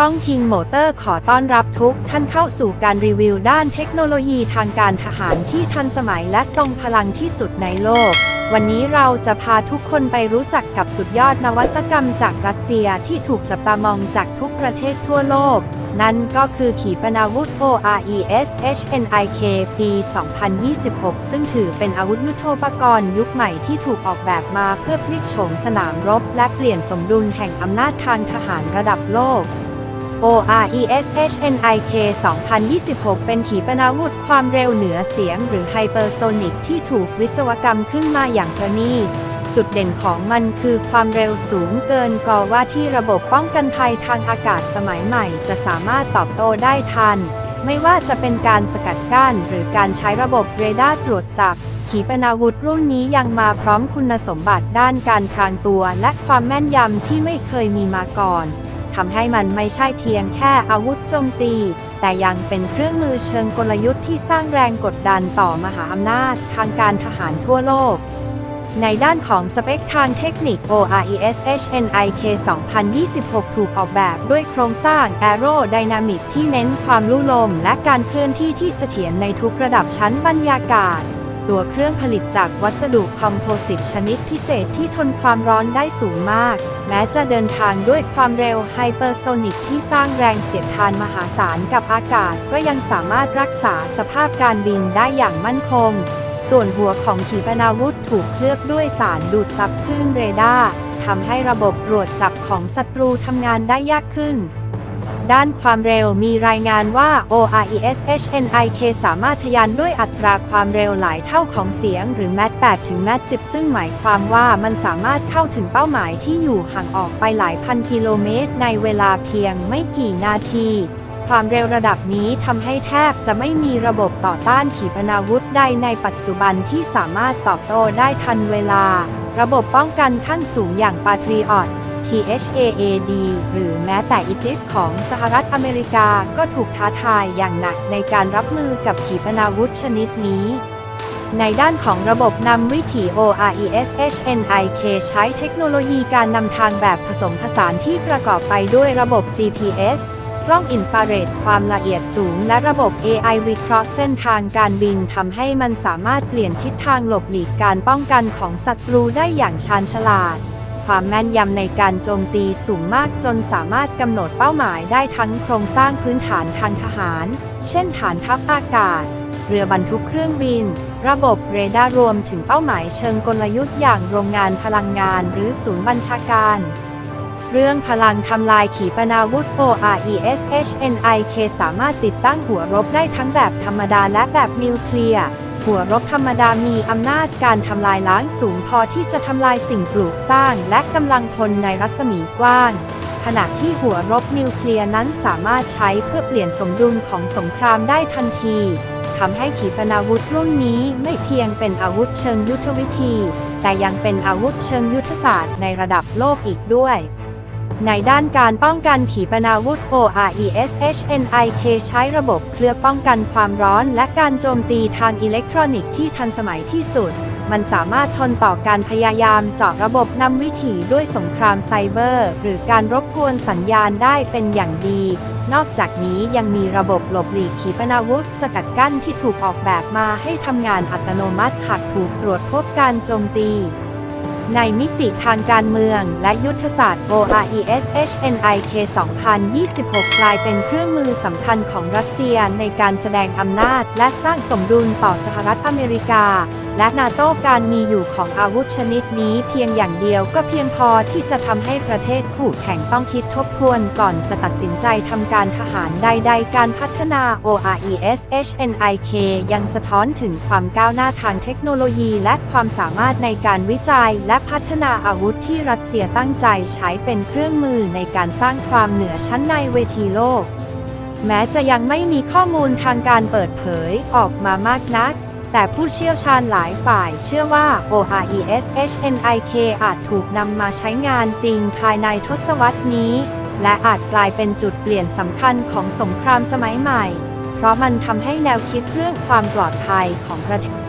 ช่อง King Motor ขอต้อนรับทุกท่านเข้าสู่การรีวิวด้านเทคโนโลยีทางการทหารที่ทันสมัยและทรงพลังที่สุดในโลก วันนี้เราจะพาทุกคนไปรู้จักกับสุดยอดนวัตกรรมจากรัสเซียที่ถูกจับตามองจากทุกประเทศทั่วโลก นั่นก็คือขีปนาวุธ ORES HNIK ปี 2026 ซึ่งถือเป็นอาวุธยุทโธปกรณ์ยุคใหม่ที่ถูกออกแบบมาเพื่อพลิกโฉมสนามรบ และเปลี่ยนสมดุลแห่งอำนาจทางทหารระดับโลก ORES HNIK 2026 เป็นขีปนาวุธความเร็วเหนือเสียงหรือไฮเปอร์โซนิกที่ถูกวิศวกรรมขึ้นมาอย่างประณีตจุดเด่นของมันคือความเร็วสูงเกินกว่าที่ระบบป้องกันภัยทางอากาศสมัยใหม่ จะสามารถตอบโต้ได้ทัน ไม่ว่าจะเป็นการสกัดกั้นหรือการใช้ระบบเรดาร์ตรวจจับ ขีปนาวุธรุ่นนี้ยังมาพร้อมคุณสมบัติด้านการพรางตัว และความแม่นยำที่ไม่เคยมีมาก่อน ทำให้มันไม่ใช่เพียงแค่อาวุธโจมตี แต่ยังเป็นเครื่องมือเชิงกลยุทธ์ที่สร้างแรงกดดันต่อมหาอำนาจทางการทหารทั่วโลกในด้านของสเปคทางเทคนิค ORES HNIK 2026 ถูกออกแบบด้วยโครงสร้าง Aerodynamic ที่เน้นความลู่ลม และการเคลื่อนที่ที่เสถียรในทุกระดับชั้นบรรยากาศ ตัวเครื่องผลิตจากวัสดุคอมโพสิตชนิดพิเศษที่ทนความร้อนได้สูงมาก แม้จะเดินทางด้วยความเร็วไฮเปอร์โซนิกที่สร้างแรงเสียดทานมหาศาลกับอากาศ ก็ยังสามารถรักษาสภาพการบินได้อย่างมั่นคง ส่วนหัวของขีปนาวุธถูกเคลือบด้วยสารดูดซับคลื่นเรดาร์ทำให้ระบบตรวจจับของศัตรูทำงานได้ยากขึ้น ด้านความเร็วมีรายงานว่า ORES HNIK สามารถทะยานด้วยอัตราความเร็วหลายเท่าของเสียงหรือแมท8ถึงแมท10 ซึ่งหมายความว่ามันสามารถเข้าถึงเป้าหมายที่อยู่ห่างออกไปหลายพันกิโลเมตรในเวลาเพียงไม่กี่นาทีความเร็วระดับนี้ทำให้แทบจะไม่มีระบบต่อต้านขีปนาวุธใดในปัจจุบันที่สามารถตอบโต้ได้ทันเวลา ระบบป้องกันขั้นสูงอย่าง Patriot THAAD หรือแม้แต่อิจิสของสหรัฐอเมริกาก็ถูกท้าทายอย่างหนักในการรับมือกับขีปนาวุธชนิดนี้ในด้านของระบบนำวิถี ORES HNIK ใช้เทคโนโลยีการนำทางแบบผสมผสานที่ประกอบไปด้วยระบบ GPS กล้องอินฟราเรดความละเอียดสูง และระบบ AI วิเคราะห์เส้นทางการบินทำให้มันสามารถเปลี่ยนทิศทางหลบหลีกการป้องกันของศัตรูได้อย่างชาญฉลาด ความแม่นยำในการโจมตีสูงมากจนสามารถกำหนดเป้าหมายได้ทั้งโครงสร้างพื้นฐานทางทหาร เช่นฐานทัพอากาศ เรือบรรทุกเครื่องบิน ระบบเรดาร์รวมถึงเป้าหมายเชิงกลยุทธ์อย่างโรงงานพลังงานหรือศูนย์บัญชาการเรื่องพลังทำลายขีปนาวุธ ORES HNIK สามารถติดตั้งหัวรบได้ทั้งแบบธรรมดาและแบบนิวเคลียร์ หัวรบธรรมดามีอำนาจการทำลายล้างสูงพอที่จะทำลายสิ่งปลูกสร้างและกำลังพลในรัศมีกว้างขณะที่หัวรบนิวเคลียร์นั้นสามารถใช้เพื่อเปลี่ยนสมดุลของสงครามได้ทันทีทำให้ขีปนาวุธรุ่นนี้ไม่เพียงเป็นอาวุธเชิงยุทธวิธี แต่ยังเป็นอาวุธเชิงยุทธศาสตร์ในระดับโลกอีกด้วย ในด้านการป้องกันขีปนาวุธ ORES HNIK ใช้ระบบเคลือบป้องกันความร้อน และการโจมตีทางอิเล็กทรอนิกส์ที่ทันสมัยที่สุด มันสามารถทนต่อการพยายามเจาะระบบนำวิถีด้วยสงครามไซเบอร์ หรือการรบกวนสัญญาณได้เป็นอย่างดี นอกจากนี้ยังมีระบบหลบหลีกขีปนาวุธ สกัดกั้นที่ถูกออกแบบมาให้ทำงานอัตโนมัติหากถูกตรวจพบการโจมตี ในมิติทางการเมือง และยุทธศาสตร์ ORES HNIK 2026 กลายเป็นเครื่องมือสำคัญของรัสเซียในการแสดงอำนาจ และสร้างสมดุลต่อสหรัฐอเมริกา และนาโต้การมีอยู่ของอาวุธชนิดนี้เพียงอย่างเดียวก็เพียงพอที่จะทำให้ประเทศคู่แข่งต้องคิดทบทวนก่อนจะตัดสินใจทำการทหารใดๆ การพัฒนา ORES HNIK ยังสะท้อนถึงความก้าวหน้าทางเทคโนโลยีและความสามารถในการวิจัยและพัฒนาอาวุธที่รัสเซียตั้งใจใช้เป็นเครื่องมือในการสร้างความเหนือชั้นในเวทีโลก แม้จะยังไม่มีข้อมูลทางการเปิดเผยออกมามากนัก แต่ผู้เชี่ยวชาญหลายฝ่ายเชื่อว่า ORES HNIK อาจถูกนำมาใช้งานจริงภายในทศวรรษนี้ และอาจกลายเป็นจุดเปลี่ยนสำคัญของสงครามสมัยใหม่ เพราะมันทำให้แนวคิดเรื่องความปลอดภัยของประเทศ